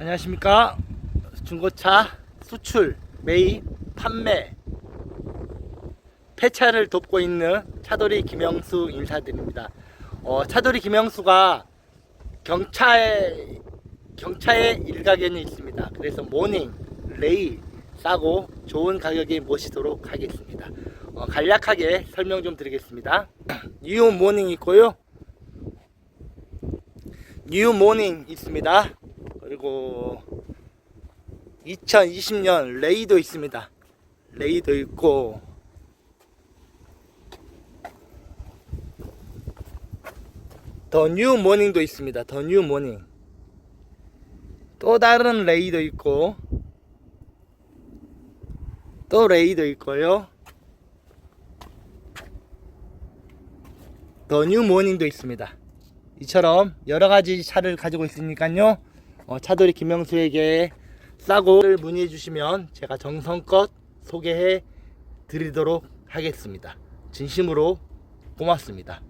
안녕하십니까? 중고차 수출 매입 판매. 폐차를 돕고 있는 차돌이 김영수 인사드립니다. 어, 차돌이 김영수가 경차에 경차에 일가견이 있습니다. 그래서 모닝 레이 싸고 좋은 가격에 모시도록 하겠습니다. 어, 간략하게 설명 좀 드리겠습니다. 뉴 모닝 있고요. 뉴 모닝 있습니다 그리고 2020년 레이도 있습니다. 레이도 있고 더 뉴 모닝도 있습니다. 더 뉴 모닝 또 다른 레이도 있고 또 레이도 있고요. 더 뉴 모닝도 있습니다. 이처럼 여러 가지 차를 가지고 있으니까요. 어, 차돌이 김명수에게 싸고를 문의해 주시면 제가 정성껏 소개해 드리도록 하겠습니다. 진심으로 고맙습니다.